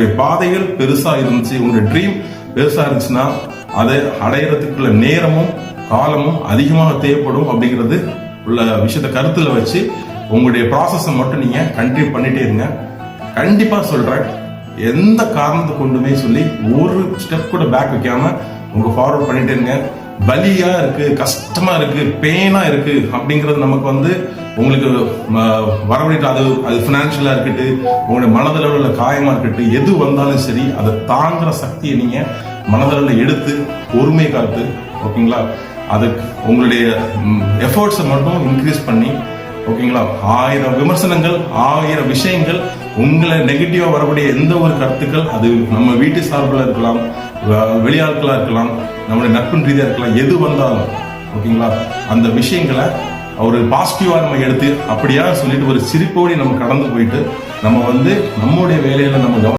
உங்களுடைய பாதைகள் பெருசா இருந்துச்சு உங்களுடைய ட்ரீம் பெருசா இருந்துச்சுன்னா அதை அடையறதுக்குள்ள நேரமும் காலமும் அதிகமாக தேவைப்படும் அப்படிங்கிறது உள்ள விஷயத்தை கருத்துல வச்சு உங்களுடைய ப்ராசஸை மட்டும் நீங்க கண்டினியூ பண்ணிட்டே இருங்க. கண்டிப்பா சொல்றேன் எந்த காரணத்தை கொண்டுமே சொல்லி ஒரு ஸ்டெப் கூட பேக் வைக்காம உங்க ஃபார்வர்ட் பண்ணிட்டே இருங்க. வலியா இருக்கு கஷ்டமா இருக்கு பெயினா இருக்கு அப்படிங்கிறது நமக்கு வந்து உங்களுக்கு வரவழைக்க அது அது ஃபினான்ஷியலா இருக்கட்டும் உங்களுடைய மனதளவில் உள்ள காயமா இருக்கட்டும் எது வந்தாலும் சரி அதை தாங்குற சக்தியை நீங்க மனதளவில் எடுத்து பொறுமை காத்து ஓகேங்களா அதுக்கு உங்களுடைய எஃபர்ட்ஸை மட்டும் இன்க்ரீஸ் பண்ணி ஓகேங்களா ஆயிரம் விமர்சனங்கள் ஆயிரம் விஷயங்கள் உங்களை நெகட்டிவா வரக்கூடிய எந்த ஒரு கருத்துக்கள் அது நம்ம வீட்டு சார்பில் இருக்கலாம் வ- வெளியாட்களா இருக்கலாம் நம்மளுடைய நட்பின் ரீதியாக இருக்கலாம் எது வந்தாலும் ஓகேங்களா? அந்த விஷயங்களை ஒரு பாசிட்டிவாக நம்ம எடுத்து அப்படியா சொல்லிட்டு ஒரு சிரிப்போடி நம்ம கடந்து போயிட்டு நம்ம வந்து நம்மளுடைய வேலையில நம்ம